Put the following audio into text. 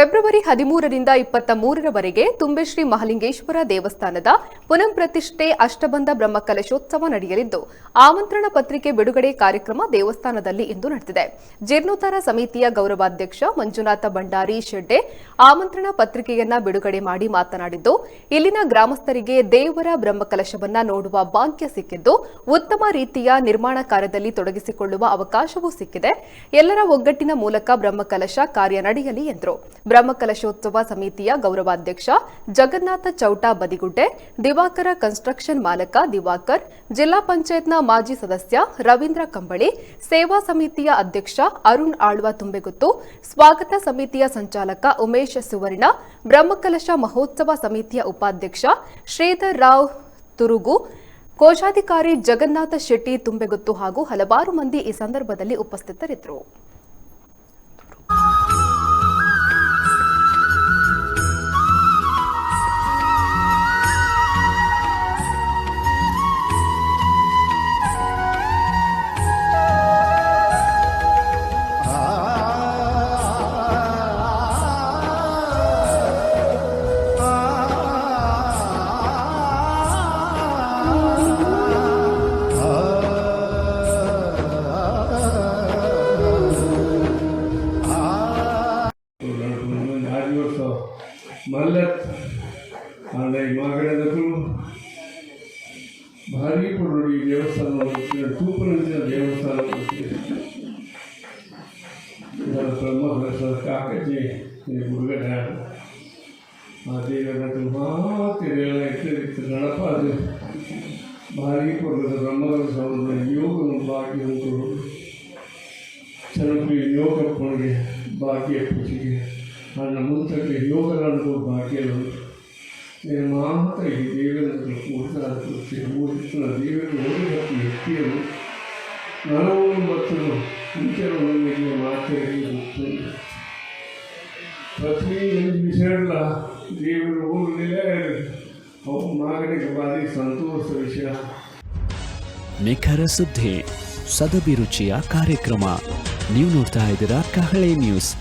February ಹದಿಮೂರರಿಂದ ಇಪ್ಪತ್ತ ಮೂರರವರೆಗೆ ತುಂಬೆಶ್ರೀ ಮಹಲಿಂಗೇಶ್ವರ ದೇವಸ್ಥಾನದ ಪುನಃ ಪ್ರತಿಷ್ಠೆ ಅಷ್ಟಬಂಧ ಬ್ರಹ್ಮಕಲಶೋತ್ಸವ ನಡೆಯಲಿದ್ದು, ಆಮಂತ್ರಣ ಪತ್ರಿಕೆ ಬಿಡುಗಡೆ ಕಾರ್ಯಕ್ರಮ ದೇವಸ್ಥಾನದಲ್ಲಿ ಇಂದು ನಡೆದಿದೆ. ಜೀರ್ಣೋದ್ಧಾರ ಸಮಿತಿಯ ಗೌರವಾಧ್ಯಕ್ಷ ಮಂಜುನಾಥ ಭಂಡಾರಿ ಶೆಡ್ಡೆ ಆಮಂತ್ರಣ ಪತ್ರಿಕೆಯನ್ನ ಬಿಡುಗಡೆ ಮಾಡಿ ಮಾತನಾಡಿದ್ದು, ಇಲ್ಲಿನ ಗ್ರಾಮಸ್ಥರಿಗೆ ದೇವರ ಬ್ರಹ್ಮಕಲಶವನ್ನ ನೋಡುವ ಭಾಗ್ಯ ಸಿಕ್ಕಿದ್ದು, ಉತ್ತಮ ರೀತಿಯ ನಿರ್ಮಾಣ ಕಾರ್ಯದಲ್ಲಿ ತೊಡಗಿಸಿಕೊಳ್ಳುವ ಅವಕಾಶವೂ ಸಿಕ್ಕಿದೆ. ಎಲ್ಲರ ಒಗ್ಗಟ್ಟಿನ ಮೂಲಕ ಬ್ರಹ್ಮಕಲಶ ಕಾರ್ಯ ನಡೆಯಲಿ ಎಂದರು. ಬ್ರಹ್ಮಕಲಶೋತ್ಸವ ಸಮಿತಿಯ ಗೌರವಾಧ್ಯಕ್ಷ ಜಗನ್ನಾಥ ಚೌಟಾ ಬದಿಗುಡ್ಡೆ ದಿವಾಕರ ಕನ್ಸ್ಟ್ರಕ್ಷನ್ ಮಾಲಕ ದಿವಾಕರ್, ಜಿಲ್ಲಾ ಪಂಚಾಯತ್ನ ಮಾಜಿ ಸದಸ್ಯ ರವೀಂದ್ರ ಕಂಬಳಿ, ಸೇವಾ ಸಮಿತಿಯ ಅಧ್ಯಕ್ಷ ಅರುಣ್ ಆಳ್ವ ತುಂಬೆಗುತ್ತು, ಸ್ವಾಗತ ಸಮಿತಿಯ ಸಂಚಾಲಕ ಉಮೇಶ್ ಸುವರ್ಣ, ಬ್ರಹ್ಮಕಲಶ ಮಹೋತ್ಸವ ಸಮಿತಿಯ ಉಪಾಧ್ಯಕ್ಷ ಶ್ರೀಧರ್ ರಾವ್ ತುರುಗು, ಕೋಶಾಧಿಕಾರಿ ಜಗನ್ನಾಥ ಶೆಟ್ಟಿ ತುಂಬೆಗುತ್ತು ಹಾಗೂ ಹಲವಾರು ಮಂದಿ ಈ ಸಂದರ್ಭದಲ್ಲಿ ಉಪಸ್ಥಿತರಿದ್ದರು. મલત અને માગણેદકુલ ಭಾರಿ ಕೊಡುಗೆ ದೇವಸ್ಥಾನವನ್ನು ತೂಪುರಂಜಿನ ದೇವಸ್ಥಾನವನ್ನು ಇದರ ಬ್ರಹ್ಮಗ್ರಹ ಕಾಕಜಿ ಹುಡುಗನ ಆ ದೇವರ ಮಾತಿರೆಲ್ಲ ಇಟ್ಟಿರುತ್ತೆ ನಡಪಾದ ಭಾರಿ ಕೊಡುಗದ ಬ್ರಹ್ಮಗ್ರಹವನ್ನು ಯೋಗನು ಭಾಗ್ಯ ಉಂಟು. ಜನಪ್ರಿಯ ಯೋಗ ಕೊಡುಗೆ ಭಾಗ್ಯ ಪೂಜೆಗೆ ನನ್ನ ಮುಂತಕ್ಕೆ ಯೋಗಗಳನ್ನು ಭಾಗ್ಯಗಳು నేను మాత ఈ దేవుని కూర్చాల్సి వచ్చి ఊరిస్తున్న దేవుని ఓడిగట్టు వ్యక్తియలు నలుగురు భక్తులు ఇంకెరు మీకు మాట్లాడి ಪ್ರತಿ ಒಂದು ವಿಷಯಗಳ ದೇವರು ಊರಿನಲ್ಲೇ ಅವು ಮಾಗಡಿಗೆ ಭಾರಿ ಸಂತೋಷ ವಿಷಯ ನಿಖರ ಸುದ್ದಿ ಸದಭಿರುಚಿಯ ಕಾರ್ಯಕ್ರಮ ನೀವು ನೋಡ್ತಾ ಇದ್ದೀರಾ ಕಹಳೆ ನ್ಯೂಸ್